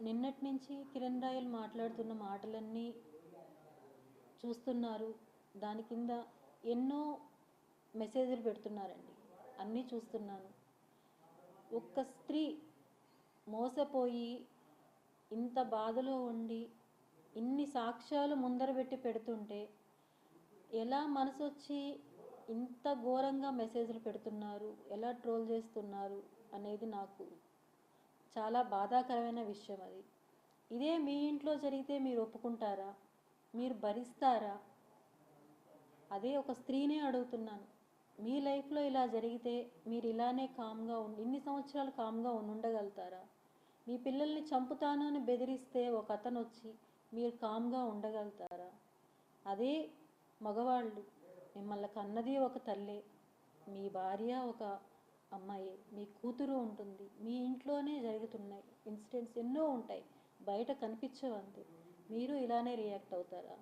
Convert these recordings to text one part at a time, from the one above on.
నిన్నటి నుంచి కిరణ్ రాయల్ మాట్లాడుతున్న మాటలన్నీ చూస్తున్నారు. దాని కింద ఎన్నో మెసేజ్లు పెడుతున్నారండి. అన్నీ చూస్తున్నాను. ఒక్క స్త్రీ మోసపోయి ఇంత బాధలో ఉండి ఇన్ని సాక్ష్యాలు ముందర పెట్టి పెడుతుంటే ఎలా మనసు వచ్చి ఇంత ఘోరంగా మెసేజ్లు పెడుతున్నారు? ఎలా ట్రోల్ చేస్తున్నారు? అనేది నాకు చాలా బాధాకరమైన విషయం అది. ఇదే మీ ఇంట్లో జరిగితే మీరు ఒప్పుకుంటారా? మీరు భరిస్తారా? అదే ఒక స్త్రీనే అడుగుతున్నాను. మీ లైఫ్లో ఇలా జరిగితే మీరు ఇలానే కామ్గా ఉండి ఇన్ని సంవత్సరాలు కామ్గా ఉండి ఉండగలుగుతారా? మీ పిల్లల్ని చంపుతాను అని బెదిరిస్తే ఒక అతను వచ్చి మీరు కామ్గా ఉండగలుగుతారా? అదే మగవాళ్ళు మిమ్మల్ని కన్నది ఒక తల్లే. మీ భార్య ఒక అమ్మాయి మీ కూతురు ఉంటుంది మీ ఇంట్లోనే జరుగుతున్నాయి ఇన్సిడెంట్స్ ఎన్నో ఉంటాయి బయట కనిపించవంతే. మీరు ఇలానే రియాక్ట్ అవుతారా?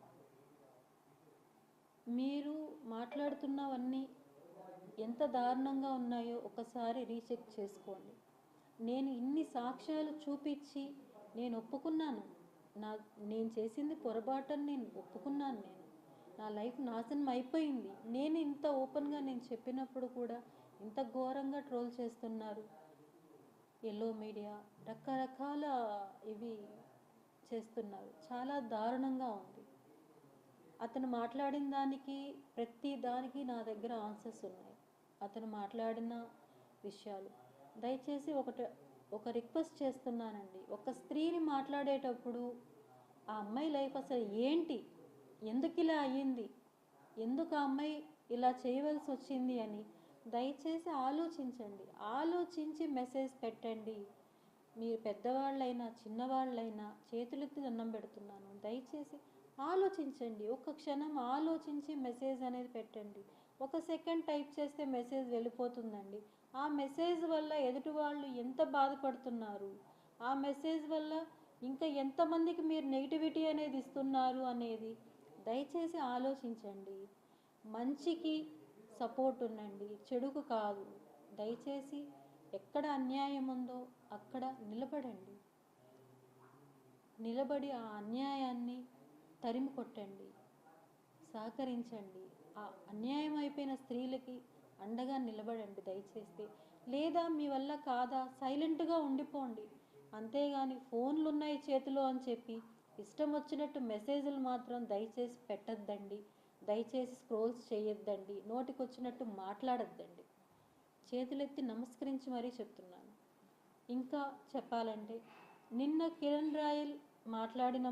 మీరు మాట్లాడుతున్నవన్నీ ఎంత దారుణంగా ఉన్నాయో ఒకసారి రీచెక్ చేసుకోండి. నేను ఇన్ని సాక్ష్యాలు చూపించి నేను ఒప్పుకున్నాను. నా నేను చేసింది పొరపాటని నేను ఒప్పుకున్నాను నేను. నా లైఫ్ నాశనం అయిపోయింది. నేను ఇంత ఓపెన్గా నేను చెప్పినప్పుడు కూడా ఇంత ఘోరంగా ట్రోల్ చేస్తున్నారు. ఎల్లో మీడియా రకరకాల ఇవి చేస్తున్నారు. చాలా దారుణంగా ఉంది. అతను మాట్లాడిన దానికి ప్రతి దానికి నా దగ్గర ఆన్సర్స్ ఉన్నాయి. అతను మాట్లాడిన విషయాలు. దయచేసి ఒకట ఒక రిక్వెస్ట్ చేస్తున్నానండి. ఒక స్త్రీని మాట్లాడేటప్పుడు ఆ అమ్మాయి లైఫ్ అసలు ఏంటి? ఎందుకు ఇలా అయ్యింది? ఎందుకు ఆ అమ్మాయి ఇలా చేయవలసి వచ్చింది అని దయచేసి ఆలోచించండి. ఆలోచించి మెసేజ్ పెట్టండి. మీరు పెద్దవాళ్ళైనా చిన్నవాళ్ళైనా చేతులెత్తి దండం పెడుతున్నాను. దయచేసి ఆలోచించండి. ఒక క్షణం ఆలోచించి మెసేజ్ అనేది పెట్టండి. ఒక సెకండ్ టైప్ చేస్తే మెసేజ్ వెళ్ళిపోతుందండి. ఆ మెసేజ్ వల్ల ఎదుటి వాళ్ళు ఎంత బాధపడుతున్నారు? ఆ మెసేజ్ వల్ల ఇంకా ఎంతమందికి మీరు నెగిటివిటీ అనేది ఇస్తున్నారు అనేది దయచేసి ఆలోచించండి. మంచికి సపోర్ట్ ఉండండి చెడుకు కాదు. దయచేసి ఎక్కడ అన్యాయం ఉందో అక్కడ నిలబడండి. నిలబడి ఆ అన్యాయాన్ని తరిమి కొట్టండి. సహకరించండి. ఆ అన్యాయం అయిపోయిన స్త్రీలకి అండగా నిలబడండి దయచేసి లేదా మీ వల్ల కాదా సైలెంట్గా ఉండిపోండి. అంతేగాని ఫోన్లు ఉన్నాయి చేతిలో అని చెప్పి ఇష్టం వచ్చినట్టు మెసేజ్లు మాత్రం దయచేసి పెట్టద్దండి. దయచేసి స్క్రోల్స్ చేయొద్దండి నోటికొచ్చినట్టు మాట్లాడొద్దండి. చేతులెత్తి నమస్కరించి మరీ చెప్తున్నాను. ఇంకా చెప్పాలంటే నిన్న కిరణ్ రాయల్ మాట్లాడిన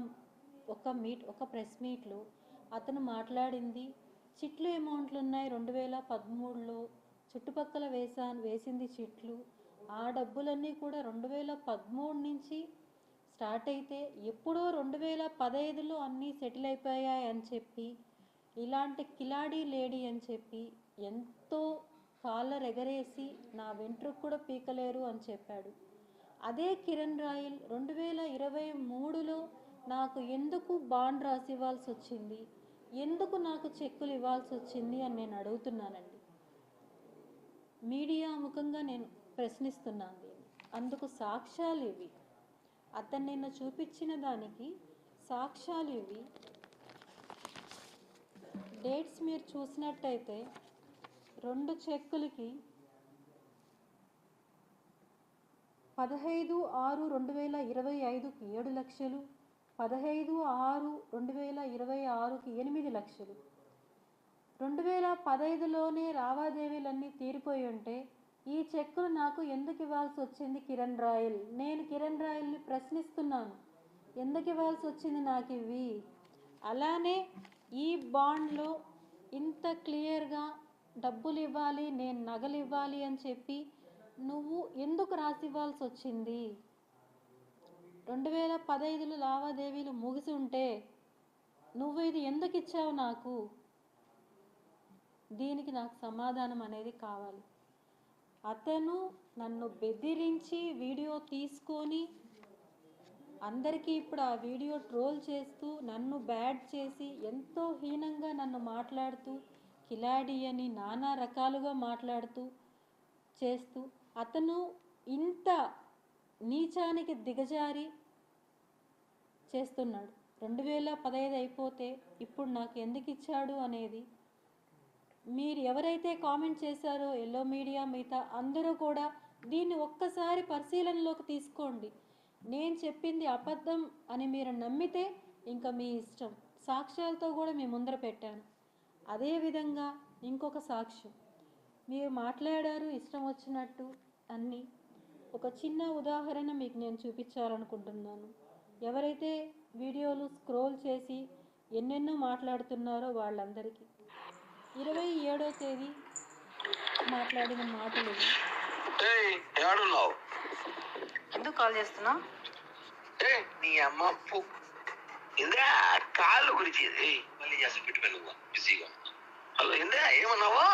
ఒక మీట్ ఒక ప్రెస్ మీట్లో అతను మాట్లాడింది చిట్లు అమౌంట్లు ఉన్నాయి రెండు వేల పదమూడులో చుట్టుపక్కల వేసా వేసింది చిట్లు ఆ డబ్బులన్నీ కూడా రెండు వేల పదమూడు నుంచి స్టార్ట్ అయితే ఎప్పుడో రెండు వేల పదహైదులో అన్నీ సెటిల్ అయిపోయాయి అని చెప్పి ఇలాంటి కిలాడీ లేడీ అని చెప్పి ఎంతో కాలర్ ఎగరేసి నా వెంట్రుకు కూడా పీకలేరు అని చెప్పాడు. అదే కిరణ్ రాయల్ రెండు వేల ఇరవై మూడులో నాకు ఎందుకు బాండ్ రాసి ఇవ్వాల్సి వచ్చింది ఎందుకు నాకు చెక్కులు ఇవ్వాల్సి వచ్చింది అని నేను అడుగుతున్నానండి. మీడియా ముఖంగా నేను ప్రశ్నిస్తున్నాను దీన్ని అందుకు సాక్ష్యాలు ఇవి అతను నిన్న చూపించిన దానికి సాక్ష్యాలు ఇవి డేట్స్ మీరు చూసినట్టయితే రెండు చెక్కులకి పదహైదు ఆరు రెండు వేల ఇరవై ఐదుకి ఏడు లక్షలు పదహైదు ఆరు రెండు వేల ఇరవై ఆరుకి ఎనిమిది లక్షలు. రెండు వేల పదహైదులోనే లావాదేవీలన్నీ తీరిపోయి ఉంటే ఈ చెక్కులు నాకు ఎందుకు ఇవ్వాల్సి వచ్చింది కిరణ్ రాయల్? నేను కిరణ్ రాయల్ని ప్రశ్నిస్తున్నాను. ఎందుకు ఇవ్వాల్సి వచ్చింది నాకు ఇవి అలానే ఈ బాండ్లో ఇంత క్లియర్గా డబ్బులు ఇవ్వాలి నేను నగలు ఇవ్వాలి అని చెప్పి నువ్వు ఎందుకు రాసి ఇవ్వాల్సి వచ్చింది రెండు వేల పదహైదులో లావాదేవీలు ముగిసి ఉంటే నువ్వు ఇది ఎందుకు ఇచ్చావు నాకు? దీనికి నాకు సమాధానం అనేది కావాలి. అతను నన్ను బెదిరించి వీడియో తీసుకొని అందరికీ ఇప్పుడు ఆ వీడియో ట్రోల్ చేస్తూ నన్ను బ్యాడ్ చేసి ఎంతో హీనంగా నన్ను మాట్లాడుతూ కిలాడి అని నానా రకాలుగా మాట్లాడుతూ చేస్తూ అతను ఇంత నీచానికి దిగజారి చేస్తున్నాడు. రెండు వేల పదహైదు అయిపోతే ఇప్పుడు నాకు ఎందుకు ఇచ్చాడు అనేది మీరు ఎవరైతే కామెంట్ చేశారో ఎల్లో మీడియా మిగతా అందరూ కూడా దీన్ని ఒక్కసారి పరిశీలనలోకి తీసుకోండి. నేను చెప్పింది అబద్ధం అని మీరు నమ్మితే ఇంకా మీ ఇష్టం. సాక్ష్యాలతో కూడా మీ ముందర పెట్టాను. అదేవిధంగా ఇంకొక సాక్ష్యం. మీరు మాట్లాడారు ఇష్టం వచ్చినట్టు అన్ని. ఒక చిన్న ఉదాహరణ మీకు నేను చూపించాలనుకుంటున్నాను. ఎవరైతే వీడియోలు స్క్రోల్ చేసి ఎన్నెన్నో మాట్లాడుతున్నారో వాళ్ళందరికీ. ఇరవై ఏడో తేదీ మాట్లాడిన మాటలు ఎందుకు కాల్ చేస్తున్నా నీ అమ్మ ఇంద్రా కాళ్ళు గురించి మళ్ళీ చేసి పెట్టుకో నువ్వు. బిజీగా. హలో ఇంద్రా ఏమన్నావా?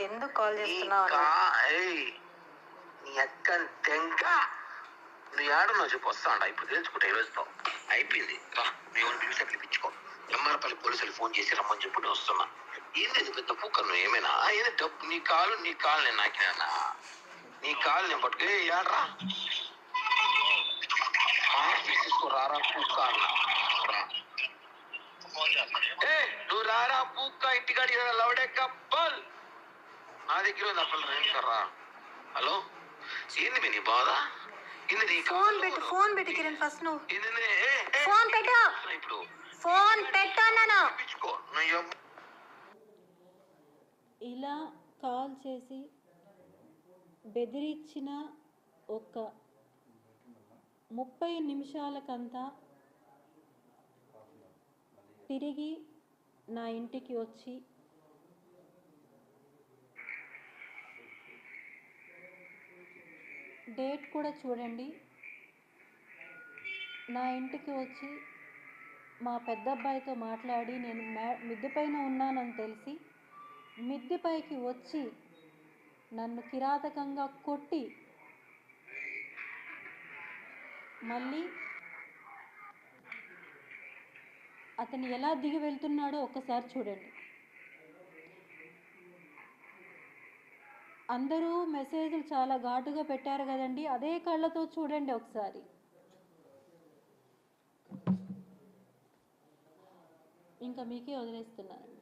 ఎందుకు కాల్ చేస్తున్నావు నీ అక్క తెంక. నువ్వు ఏడున్నావు చెప్పు వస్తాండా. ఇప్పుడు తెలుసుకుంటా ఈ రోజుతో. అయిపోయింది. రా మేము పిలిచి పిలిపించుకో ఎమ్మారపల్లి పోలీసులు ఫోన్ చేసి రమ్మని చెప్పి నేను వస్తున్నా. ఏంది పెద్ద పూక నువ్వు ఏమైనా? ఏంది డబ్బు నీ కాలు నీ కాలు నేను నాకినా నీ కాలు నేను పట్టుకు. ఏ రారా పూక్క అన్న రా. ఏ నువ్వు రారా పూక్క ఇంటికాడి లవడే కప్పల్ నా దగ్గర ఉంది రా హలో? ఏంది మీ నీ బాధ ఫోన్? పెట్టు ఫోన్ పెట్టు కిరణ్ ఫస్ట్ నువ్వు. ఫోన్ పెట్టు. ఇప్పుడు? ఫోన్ పెట్టు అన్నాను. పిచ్చుకో నువ్వు ఎవ్- ఇలా కాల్ చేసి బెదిరించిన ఒక ముప్పై నిమిషాలకంతా తిరిగి నా ఇంటికి వచ్చి డేట్ కూడా చూడండి. నా ఇంటికి వచ్చి మా పెద్ద అబ్బాయితో మాట్లాడి నేను మే మిద్దె పైన ఉన్నానని తెలిసి మిద్దెపైకి వచ్చి నన్ను కిరాతకంగా కొట్టి మళ్ళీ అతను ఎలా దిగి వెళ్తున్నాడో ఒక్కసారి చూడండి. అందరూ మెసేజ్లు చాలా ఘాటుగా పెట్టారు కదండి అదే కళ్ళతో చూడండి ఒకసారి. ఇంకా మీకే వదిలేస్తున్నానండి